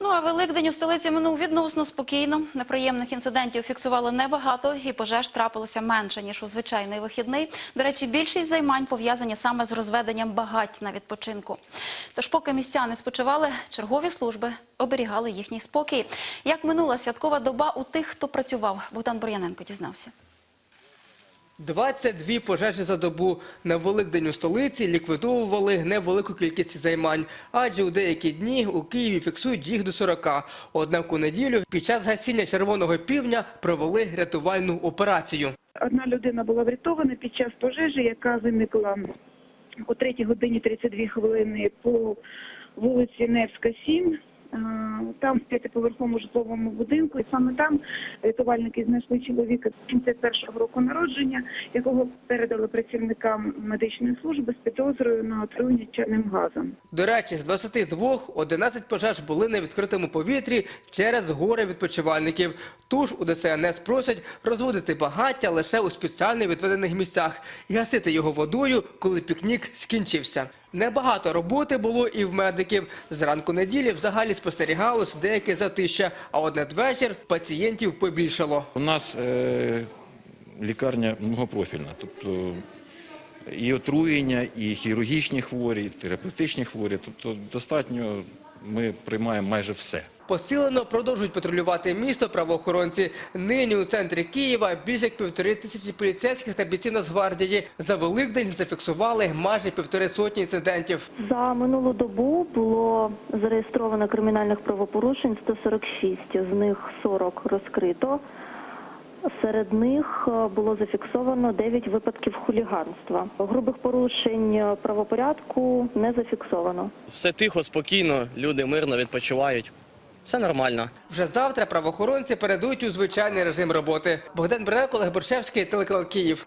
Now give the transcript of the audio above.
Ну а Великдень у столиці минув відносно спокійно. Неприємних інцидентів фіксували небагато, і пожеж трапилося менше ніж у звичайний вихідний. До речі, більшість займань пов'язані саме з розведенням багать на відпочинку. Тож, поки містяни спочивали, чергові служби оберігали їхній спокій. Як минула святкова доба у тих, хто працював, Богдан Бур'яненко дізнався. 22 пожежі за добу на Великдень у столиці ліквідовували невелику кількість займань, адже у деякі дні у Києві фіксують їх до 40. Однак у неділю під час гасіння червоного півдня провели рятувальну операцію. Одна людина була врятована під час пожежі, яка виникла о 3 годині 32 хвилини по вулиці Невська, 7. Там в п'ятиповерховому житловому будинку, і саме там рятувальники знайшли чоловіка 71-го року народження, якого передали працівникам медичної служби з підозрою на отруєння чадним газом. До речі, з 22 – 11 пожеж були на відкритому повітрі через горе відпочивальників. Тож у ДСНС просять розводити багаття лише у спеціально відведених місцях і гасити його водою, коли пікнік скінчився. Небагато роботи було і в медиків. Зранку неділі взагалі спостерігалось деяке затища, а от надвечір пацієнтів побільшало. У нас е, лікарня многопрофільна, тобто і отруєння, і хірургічні хворі, і терапевтичні хворі. Тобто достатньо ми приймаємо майже все. Посилено продовжують патрулювати місто правоохоронці. Нині у центрі Києва більше як півтори тисячі поліцейських та бійців Нацгвардії. За Великдень зафіксували майже півтори сотні інцидентів. За минулу добу було зареєстровано кримінальних правопорушень 146, з них 40 розкрито. Серед них е, було зафіксовано 9 випадків хуліганства. Грубих порушень е, правопорядку не зафіксовано. Все тихо, спокійно, люди мирно відпочивають. Все нормально. Вже завтра правоохоронці перейдуть у звичайний режим роботи. Богдан Бринак, Олег Боршевський, телеканал Київ.